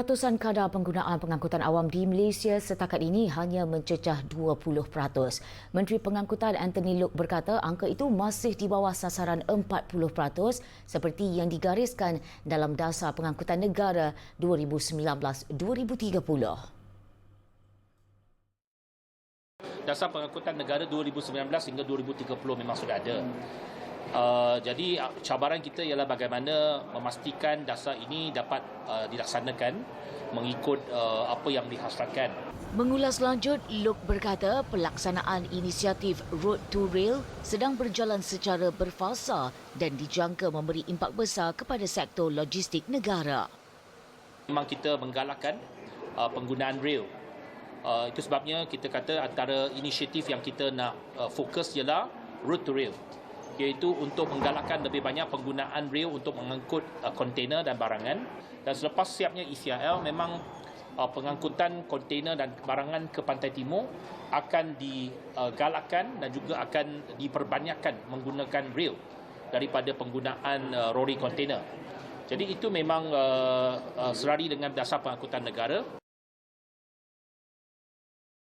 Peratusan kadar penggunaan pengangkutan awam di Malaysia setakat ini hanya mencecah 20%. Menteri Pengangkutan Anthony Loke berkata angka itu masih di bawah sasaran 40% seperti yang digariskan dalam Dasar Pengangkutan Negara 2019-2030. Dasar Pengangkutan Negara 2019 hingga 2030 memang sudah ada. Uh, jadi uh, cabaran kita ialah bagaimana memastikan dasar ini dapat uh, dilaksanakan mengikut uh, apa yang dihasratkan. Mengulas lanjut, Luke berkata pelaksanaan inisiatif Road to Rail sedang berjalan secara berfasa dan dijangka memberi impak besar kepada sektor logistik negara. Memang kita menggalakkan uh, penggunaan rail. Uh, itu sebabnya kita kata antara inisiatif yang kita nak uh, fokus ialah Road to Rail iaitu untuk menggalakkan lebih banyak penggunaan rail untuk mengangkut uh, kontainer dan barangan dan selepas siapnya ECRL memang uh, pengangkutan kontainer dan barangan ke pantai timur akan digalakkan dan juga akan diperbanyakkan menggunakan rail daripada penggunaan uh, lori kontainer. Jadi itu memang uh, uh, serari dengan dasar pengangkutan negara